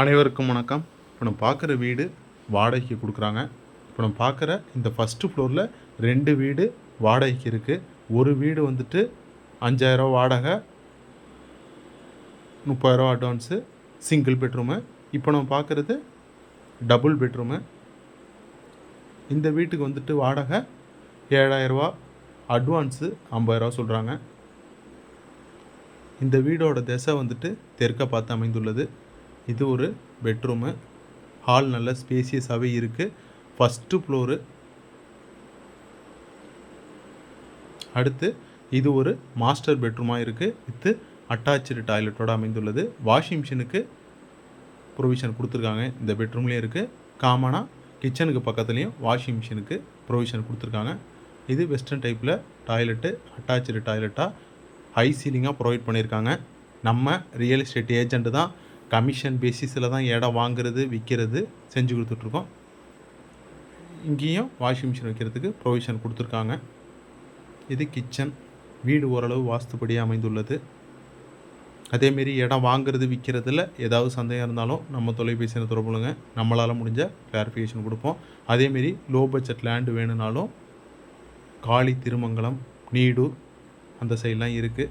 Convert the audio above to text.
அனைவருக்கும் வணக்கம். இப்போ நம்ம பார்க்குற வீடு வாடகைக்கு கொடுக்குறாங்க. இப்போ நம்ம பார்க்குற இந்த ஃபஸ்ட்டு ஃப்ளோரில் ரெண்டு வீடு வாடகைக்கு இருக்குது ஒரு வீடு வந்துட்டு அஞ்சாயிரம் வாடகை முப்பதாயிரம் அட்வான்ஸு சிங்கிள் பெட்ரூமு இப்போ நம்ம பார்க்குறது டபுள் பெட்ரூமு இந்த வீட்டுக்கு வந்துட்டு வாடகை ஏழாயிரரூவா அட்வான்ஸு ஐம்பதாயிரரூவா சொல்கிறாங்க இந்த வீடோட திசை வந்துட்டு தெற்க பார்த்து அமைந்துள்ளது. இது ஒரு பெட்ரூமு ஹால் நல்ல ஸ்பேசியஸாகவே இருக்குது ஃபஸ்ட்டு ஃப்ளோரு அடுத்து இது ஒரு மாஸ்டர் பெட்ரூமாக இருக்குது வித்து அட்டாச்சு டாய்லெட்டோடு அமைந்துள்ளது. வாஷிங் மிஷினுக்கு ப்ரொவிஷன் கொடுத்துருக்காங்க. இந்த பெட்ரூம்லேயும் இருக்குது காமனாக கிச்சனுக்கு பக்கத்துலேயும் வாஷிங் மிஷினுக்கு ப்ரொவிஷன் கொடுத்துருக்காங்க. இது வெஸ்டர்ன் டைப்பில் டாய்லெட்டு அட்டாச்சு டாய்லெட்டாக ஹை சீலிங்காக ப்ரொவைட் பண்ணியிருக்காங்க நம்ம ரியல் எஸ்டேட் ஏஜெண்ட்டு தான் கமிஷன் பேசிஸில் தான் இடம் வாங்குறது விற்கிறது செஞ்சு கொடுத்துட்ருக்கோம். இங்கேயும் வாஷிங் மிஷின் வைக்கிறதுக்கு ப்ரொவிஷன் கொடுத்துருக்காங்க. இது கிச்சன். வீடு ஓரளவு வாஸ்துப்படியாக அமைந்துள்ளது. அதேமாரி இடம் வாங்குறது விற்கிறதுல ஏதாவது சந்தேகம் இருந்தாலும் நம்ம தொலைபேசியில் தொடர்புலுங்க. நம்மளால் முடிஞ்ச கிளாரிஃபிகேஷன் கொடுப்போம். அதேமாரி லோ பட்ஜெட் லேண்டு வேணும்னாலும் காளி திருமங்கலம் நீடு அந்த சைட்லாம் இருக்குது